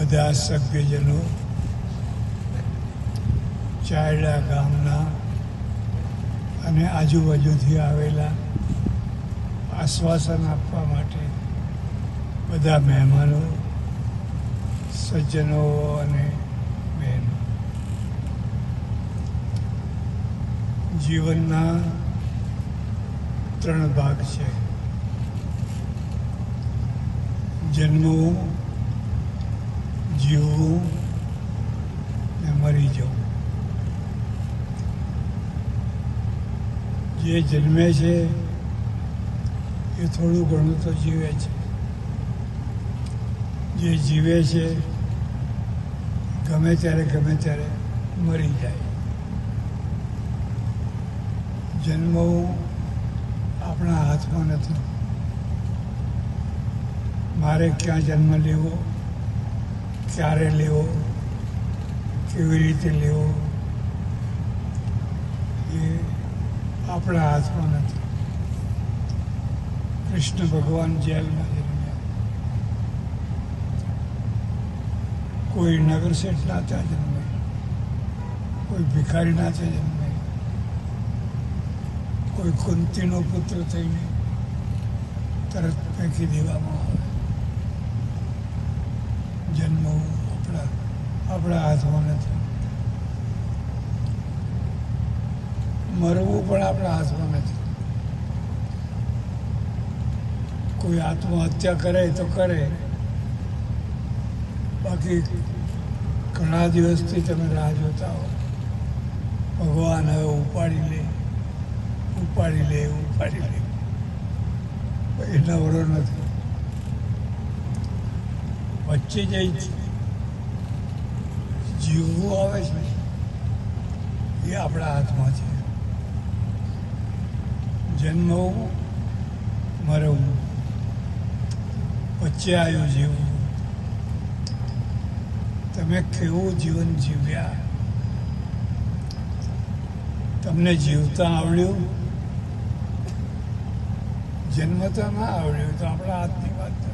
બધા સભ્યજનો ચાયડા ગામના અને આજુબાજુથી આવેલા આશ્વાસન આપવા માટે બધા મહેમાનો, સજ્જનો અને બહેનો. જીવનના ત્રણ ભાગ છે. જન્મવું જીવવું ને મરી જવું જે જન્મે છે, એ થોડું ઘણું તો જીવે છે. જે જીવે છે, ગમે ત્યારે ગમે ત્યારે મરી જાય. જન્મવું આપણા હાથમાં નથી. મારે ક્યાં જન્મ લેવો? ક્યારે લેવો, કેવી રીતે લેવો, એ આપણા હાથમાં નથી. કૃષ્ણ ભગવાન જેલમાં જન્મ્યા કોઈ નગરસેઠ ના ત્યાં જન્મે કોઈ ભિખારીના ત્યાં જન્મે કોઈ કુંતીનો પુત્ર થઈને તરત ફેંકી દેવામાં આવે જન્મવું આપણા આપણા હાથમાં નથી. મરવું પણ આપણા હાથમાં નથી. કોઈ આત્મહત્યા કરે તો કરે. બાકી ઘણા દિવસથી તમે રાહ જોતા હો. ભગવાન હવે ઉપાડી લે ઉપાડી લે ઉપાડી લે. એ નવરો નથી. વચ્ચે જઈ જીવવું આવે છે એ આપણા હાથમાં છે. જન્મવું મરવું. વચ્ચે આવ્યું જીવવું. તમે કેવું જીવન જીવ્યા? તમને જીવતા આવડ્યું? જન્મતા ના આવડ્યું તો આપણા હાથની વાત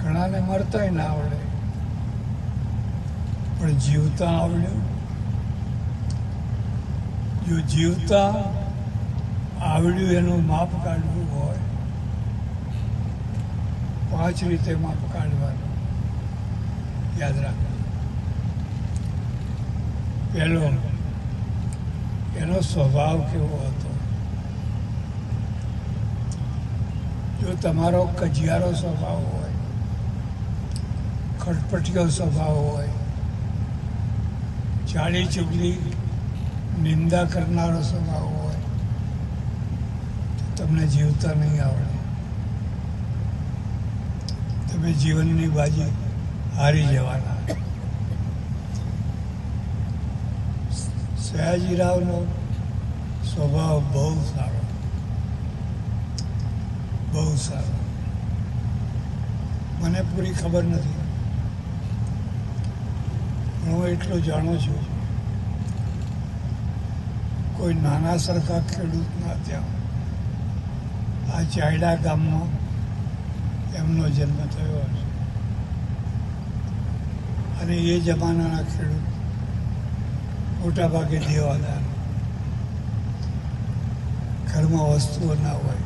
ઘણાને મરતાય ના આવડે. પણ જીવતા આવડ્યું જો જીવતા આવડ્યું એનું માપ કાઢવું હોય, પાંચ રીતે માપ કાઢવાનું. યાદ રાખવું પહેલો, એનો સ્વભાવ કેવો હતો? જો તમારો કજિયારો સ્વભાવ હોય ખટપટીયો સ્વભાવ હોય. ચાલી ચુગલી, નિંદા કરનારો સ્વભાવ હોય. તમને જીવતા નહીં આવડે. તમે જીવનની બાજી હારી જવાના. સયાજીરાવનો સ્વભાવ બહુ સારો. બહુ સારો. મને પૂરી ખબર નથી. હું એટલું જાણું છું. કોઈ નાના સરખા ખેડૂતના ત્યાં. આ ચાયડા ગામમાં એમનો જન્મ થયો હશે. અને એ જમાનાના ખેડૂત મોટાભાગે દેવાદાર. ઘરમાં વસ્તુઓ ના હોય,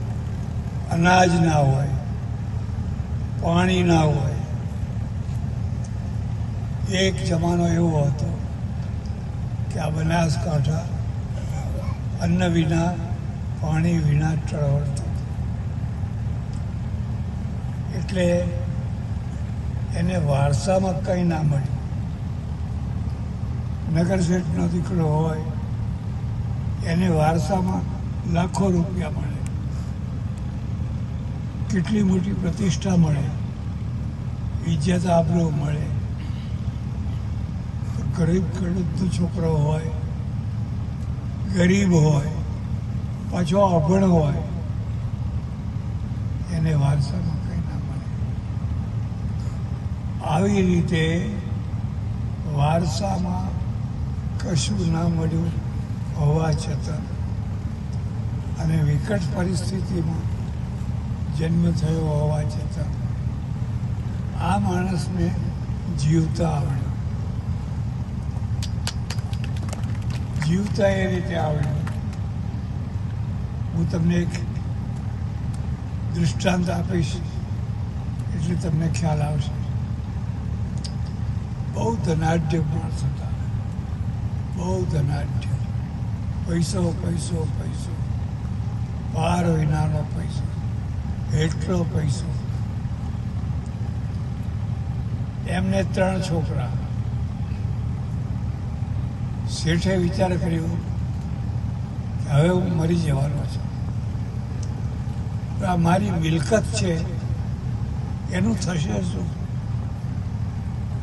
અનાજ ના હોય, પાણી ના હોય એક જમાનો એવો હતો કે આ બનાસકાંઠા અન્ન વિના, પાણી વિના ટળવળતો એટલે એને વારસામાં કંઈ ના મળ્યું. નગરશેઠનો દીકરો હોય, એને વારસામાં લાખો રૂપિયા મળે. કેટલી મોટી પ્રતિષ્ઠા મળે. ઇજ્જત આબરૂ મળે. ગરીબ ખેડૂતનો છોકરો હોય, ગરીબ હોય, પાછો અભણ હોય, એને વારસામાં કંઈ ના મળે. આવી રીતે વારસામાં કશું ના મળ્યું હોવા છતાં અને વિકટ પરિસ્થિતિમાં જન્મ થયો હોવા છતાં આ માણસને જીવતા આવડ્યું જીવતા એ રીતે આવડ્યું હું તમને એક દૃષ્ટાંત આપીશ, એટલે તમને ખ્યાલ આવશે. બહુ ધનાઢ્ય માણસ હતા. બહુ ધનાઢ્ય પૈસો પૈસો પૈસો. બાર વિનાનો પૈસો. એટલો પૈસો. એમને ત્રણ છોકરા. શેઠે વિચાર કર્યો કે હવે હું મરી જવાનો છું. આ મારી મિલકત છે, એનું થશે શું?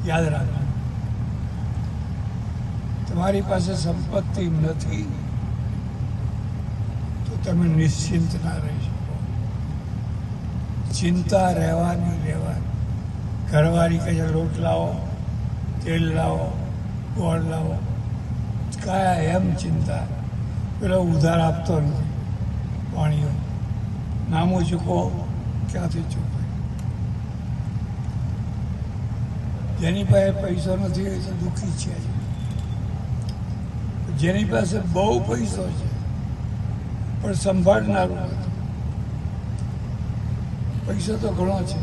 યાદ રાખો તમારી પાસે સંપત્તિ નથી, તો તમે નિશ્ચિંત ના રહી શકો. ચિંતા રહેવાની રહેવાની. ઘરવાળી કહે રોટ લાવો, તેલ લાવો, ગોળ લાવો. કાયા એમ ચિંતા. પેલો ઉધાર આપતો નથી. પાણીઓ નામો ચૂકો ક્યાંથી ચૂકવે? જેની પાસે પૈસો નથી, એ તો દુઃખી છે જેની પાસે બહુ પૈસો છે, પણ સંભાળનારું નથી. પૈસો તો ઘણો છે.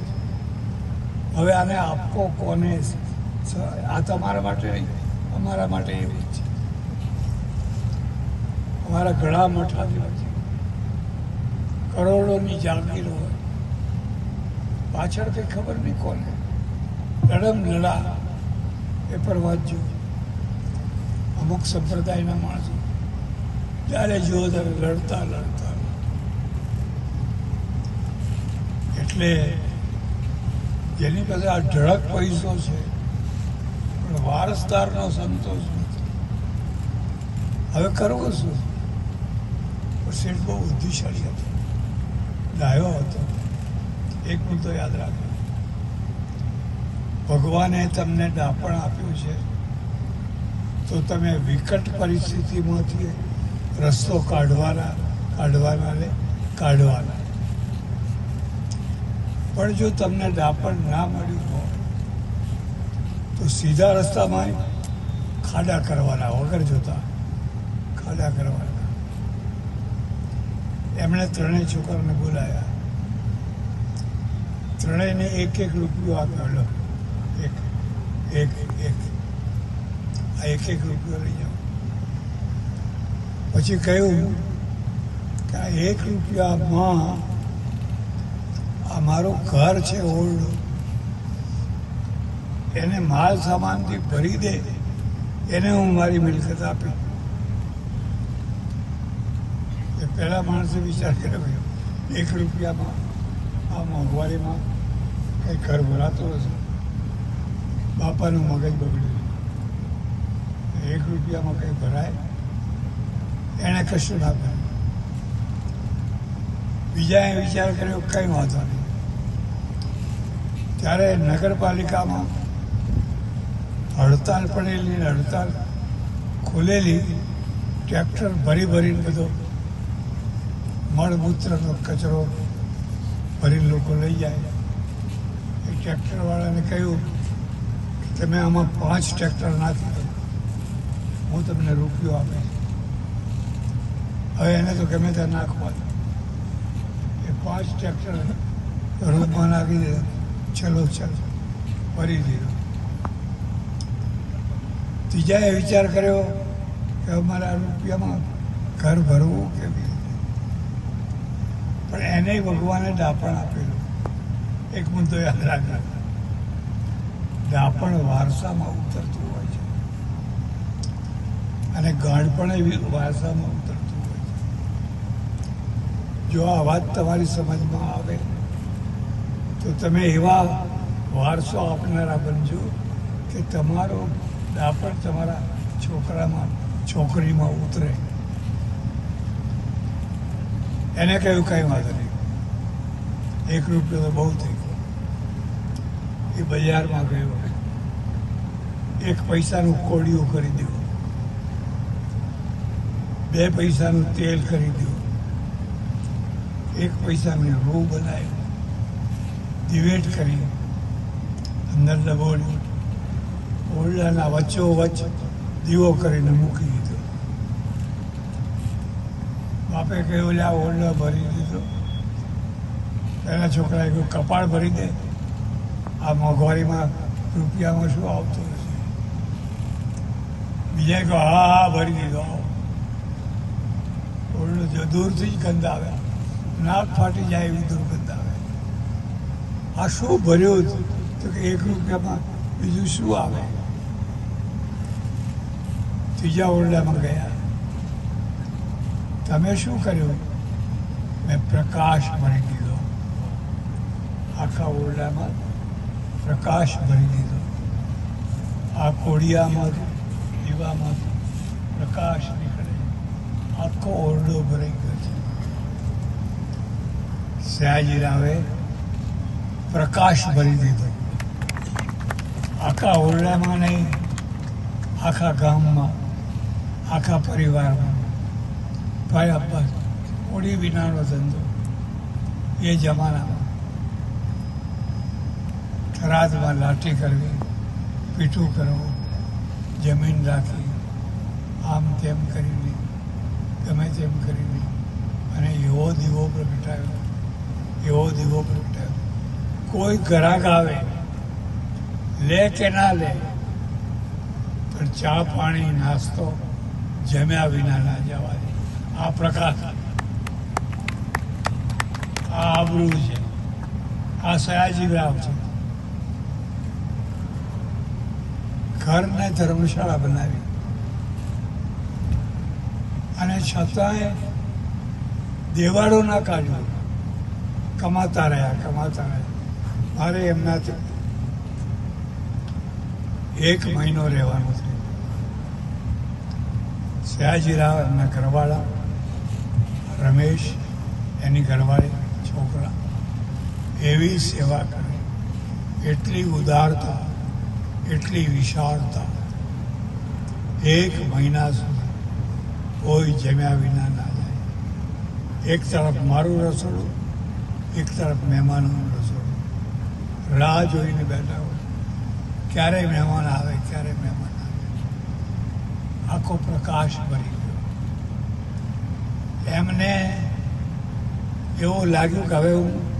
હવે આને આપવો કોને? આ તમારા માટે અમારા માટે એવું. અમારા ઘણા મઠાધીઓ છે. કરોડોની જાગીર હોય. પાછળ કંઈ ખબર નહીં કોને. લડમ લડા. એ પર વાંચજો. અમુક સંપ્રદાયના માણસો. જ્યારે જુઓ ત્યારે લડતા લડતા. એટલે જેની પાસે આ ઢળક પૈસો છે, પણ વારસદારનો સંતોષ નથી. હવે કરવું શું? પણ શેઠ બહુ બુદ્ધિશાળી હતો. ડાયો હતો. એક મુદ્દો યાદ રાખજો ભગવાને તમને ડાપણ આપ્યું છે, તો તમે વિકટ પરિસ્થિતિમાંથી રસ્તો કાઢવાના કાઢવાના ને કાઢવાના. પણ જો તમને ડાપણ ના મળ્યું હોય, તો સીધા રસ્તામાં ખાડા કરવાના વગર જોતા, ખાડા કરવાના. એમણે ત્રણેય છોકરાને બોલાયા ત્રણેયને એક એક રૂપિયો આપ્યો, લો. એક એક એક આ એક એક રૂપિયો લઈ જાઓ. પછી કહ્યું કે આ એક રૂપિયામાં આ મારું ઘર છે ઓલ્ડ. એને માલ સામાનથી ભરી દે. એને હું મારી મિલકત આપી એ પહેલા માણસે વિચાર કર્યો એક રૂપિયામાં આ મોંઘવારીમાં કંઈ ઘર ભરાતું હશે? બાપાનું મગજ બગડ્યું. એક રૂપિયામાં કંઈ ભરાય? એણે કશું ના કર્યું. બીજાએ વિચાર કર્યો, કંઈ વાંધો નહીં. ત્યારે નગરપાલિકામાં હડતાલ પડેલી હડતાલ ખોલેલી, ટ્રેક્ટર ભરી ભરીને બધો મળમૂત્રનો કચરો ભરીને લોકો લઈ જાય. એ ટ્રેક્ટરવાળાને કહ્યું કે તમે આમાં પાંચ ટ્રેક્ટર નાખી દો. હું તમને રૂપિયો આપીશ હવે એને તો ગમે ત્યાં નાખવા એ પાંચ ટ્રેક્ટર રૂમમાં નાખી દે. ચલો ચલો. ભરી દીધો. ત્રીજાએ વિચાર કર્યો કે અમારા રૂપિયામાં ઘર ભરવું કે બી પણ એને ભગવાને દાપણ આપેલું. એક મુદ્દો યાદ રાખજો દાપણ વારસામાં ઉતરતું હોય છે. અને ગાઢપણ એવી વારસામાં ઉતરતું હોય છે. જો આ વાત તમારી સમજમાં આવે, તો તમે એવા વારસો આપનારા બનજો કે તમારો દાપણ તમારા છોકરામાં, છોકરીમાં ઉતરે. એને કહ્યું કંઈ વાંધો નહીં. એક રૂપિયો તો બહુ થઈ ગયો. એ બજારમાં ગયો. એક પૈસાનું કોડિયું ખરીદ્યું. બે પૈસાનું તેલ કરી ખરીદ્યું. એક પૈસાનું રૂ બનાવ્યું. દિવેટ કરી. અંદર દબોળ્યું ઓરડાના વચ્ચો વચ્ચ દીવો કરીને મૂકી દીધો. બાપે કહ્યું, લે, આ ઓરડો ભરી દીધો. પહેલા છોકરાએ કહ્યું, કપાળ ભરી દે. આ મોંઘવારીમાં રૂપિયામાં શું આવતું હશે? બીજાએ કહ્યું, હા હા, ભરી દીધો, આવો. ઓરડો જો દૂરથી જ ગંધ આવે. નાક ફાટી જાય એવી દુર્ગંધ આવે. આ શું ભર્યું તો કે એક રૂપિયામાં બીજું શું આવે? ત્રીજા ઓરડામાં ગયા. તમે શું કર્યું? મેં પ્રકાશ ભરી દીધો. આખા ઓરડામાં પ્રકાશ ભરી દીધો. આ કોડિયામાં દીવામાં પ્રકાશ નીકળે. આખો ઓરડો ભરાઈ ગયો છે. સયાજીરાવે પ્રકાશ ભરી દીધો. આખા ઓરડામાં નહીં, આખા ગામમાં, આખા પરિવારમાં. ભાઈ અબ્બાસ, ઓડી વિનાનો ધંધો. એ જમાનામાં થરાદમાં લાઠી કરવી, પીઠું કરવું, જમીન રાખી આમ તેમ કરીને, ગમે તેમ કરીને, અને એવો દીવો પ્રગટાવ્યો, એવો દીવો પ્રગટાવ્યો. કોઈ ગ્રાહક આવે, લે કે ના લે, પણ ચા પાણી નાસ્તો જમ્યા વિના ના જવા આ પ્રકાશ આ આબરૂ છે. આ સયાજી ગ્રામ છે. ઘરને ધર્મશાળા બનાવી. અને છતાંય દેવાળો ના કાઢ્યો. કમાતા રહ્યા કમાતા રહ્યા. મારે એમનાથી એક મહિનો રહેવાનો છે. સયાજીરાવ એમના ઘરવાળા રમેશ, એની ઘરવાળી, છોકરા. એવી સેવા કરે. એટલી ઉદારતા, એટલી વિશાળતા. એક મહિના સુધી કોઈ જમ્યા વિના ના જાય. એક તરફ મારું રસોડું, એક તરફ મહેમાનોનું રસોડું. રાહ જોઈને બેઠા હોય. ક્યારે મહેમાન આવે ક્યારે મહેમાન આવે. આખો પ્રકાશ ભરી એમને એવું લાગ્યું કે હવે હું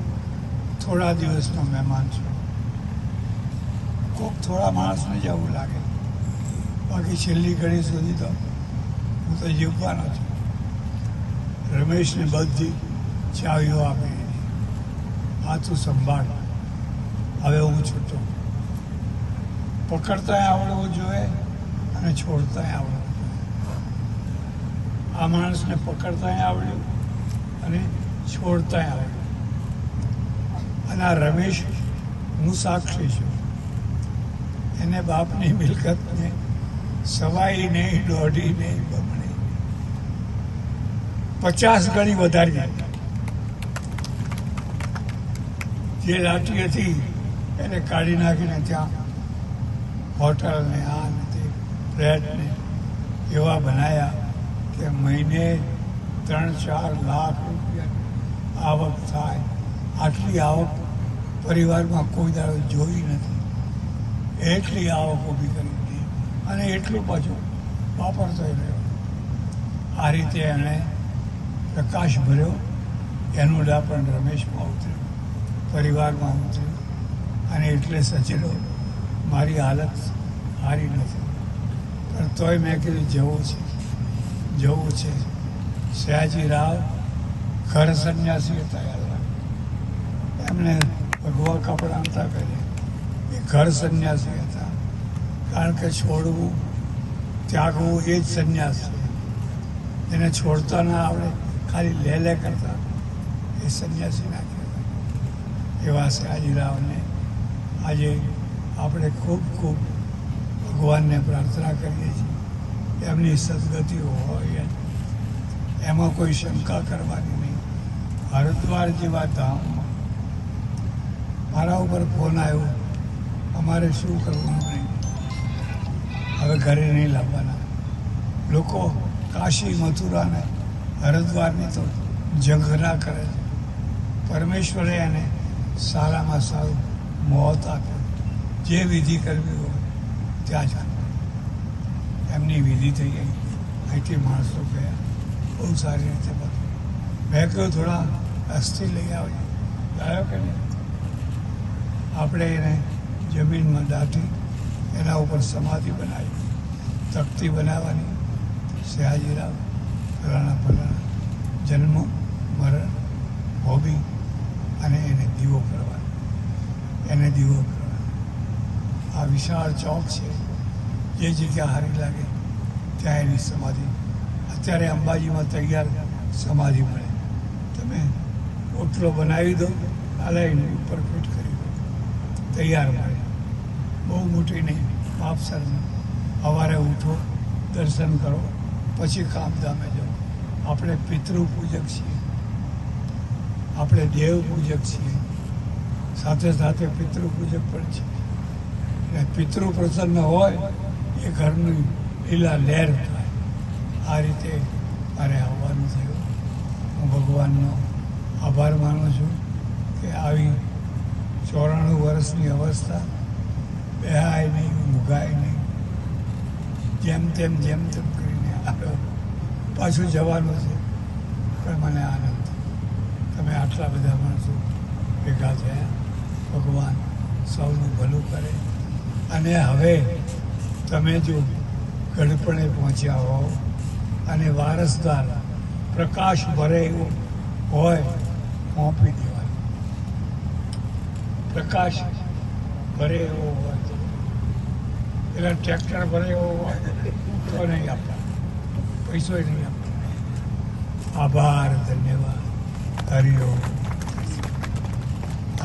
થોડા દિવસનો મહેમાન છું. કોક થોડા માણસને જ આવું લાગે. બાકી છેલ્લી ઘડી સુધી તો હું તો જીવવાનો છું. રમેશને બધી ચાવીઓ આપી તું સંભાળ. હવે હું છૂટો. પકડતાય આવડવું જોઈએ અને છોડતાય આવડવું આ માણસને પકડતાય આવડ્યું અને છોડતાય આવડ્યું અને આ રમેશ હું સાક્ષી છું. એને બાપની મિલકતને સવાઈ નહીં, દોઢી નહીં, બમણી પચાસ ગણી વધારી જે લાઠી હતી એને કાઢી નાખીને ત્યાં હોટલ ને આ ને તે ફ્લેટ ને એવા બનાવ્યા કે મહિને ત્રણ, ચાર લાખ રૂપિયા આવક થાય. આટલી આવક પરિવારમાં કોઈ દાડો જોઈ નથી. એટલી આવક ઊભી કરી હતી અને એટલું પાછું વાપરતો રહ્યો. આ રીતે એણે પ્રકાશ ભર્યો. એનું ડાપણ રમેશમાં ઉતર્યું પરિવારમાં ઉતર્યું અને એટલે સચેલો મારી હાલત સારી નથી. પણ તોય મેં કીધું, જવું છે. જવું છે. સયાજી રાવ ઘર સંન્યાસી હતા એમને ભગવા કપડાંતા પહેરે એ ઘર સંન્યાસી હતા. કારણ કે છોડવું, ત્યાગવું એ જ સંન્યાસ છે. એને છોડતા ના આવડે, ખાલી લે લે કરતા. એ સંન્યાસી ના કહેવાય. એવા સયાજીરાવને આજે આપણે ખૂબ ખૂબ ભગવાનને પ્રાર્થના કરીએ છીએ. એમની સદગતિ હોય, એમાં કોઈ શંકા કરવાની નહીં. હરિદ્વાર જેવા ધામમાં મારા ઉપર ફોન આવ્યો, અમારે શું કરવું નહીં? હવે ઘરે નહીં લાવવાના. લોકો કાશી મથુરાને હરિદ્વારની તો ઝઘરા કરે છે. પરમેશ્વરે એને સારામાં સારું મોત આપ્યું. જે વિધિ કરવી હોય, ત્યાં જ. એમની વિધિ થઈ ગઈ. અહીંથી માણસો ગયા. બહુ સારી રીતે બધું. મેં કહ્યું, થોડા અસ્થિ લઈ આવે લાવ્યો કે નહીં આપણે એને જમીનમાં દાટી એના ઉપર સમાધિ બનાવી. તકતી બનાવવાની. સયાજીરાવ ફલાણા ફલાણા. જન્મ, મરણ હોબી અને એને દીવો કરવાનો. એને દીવો કરવાનો. આ વિશાળ ચોક છે. જે જગ્યા હારી લાગે. ત્યાં એની સમાધિ. અત્યારે અંબાજીમાં તૈયાર સમાધિ મળે. તમે ઓટલો બનાવી દો આલાઈને ઉપર ફિટ કરી દો. તૈયાર મળે. બહુ મોટી નહીં માપસર સવારે ઉઠો, દર્શન કરો, પછી કામધામે જાઓ. આપણે પિતૃ પૂજક છીએ. આપણે દેવ પૂજક છીએ. સાથે સાથે પિતૃ પૂજક પણ છીએ પિતૃ પ્રસન્ન હોય એ ઘરની લીલા લહેર થાય. આ રીતે મારે આવવાનું થયું. હું ભગવાનનો આભાર માનું છું કે આવી ચોરાણું વર્ષની અવસ્થા બેહાય નહીં ઊંઘાય નહીં. જેમ તેમ જેમ તેમ કરીને આવ્યો પાછું જવાનું છે. પણ મને આનંદ તમે આટલા બધા માણસો ભેગા થયા. ભગવાન સૌનું ભલું કરે. અને હવે તમે જો ગઢપણે પહોંચ્યા હો અને વારસદાર પ્રકાશ ભરે એવો હોય, મોંપી દેવાનું. પ્રકાશ ભરે એવો હોય તો. પેલા ટ્રેક્ટર ભરે એવો હોય તો નહીં આપવાનો પૈસો નહીં આપવાનો આભાર, ધન્યવાદ. હરિઓમ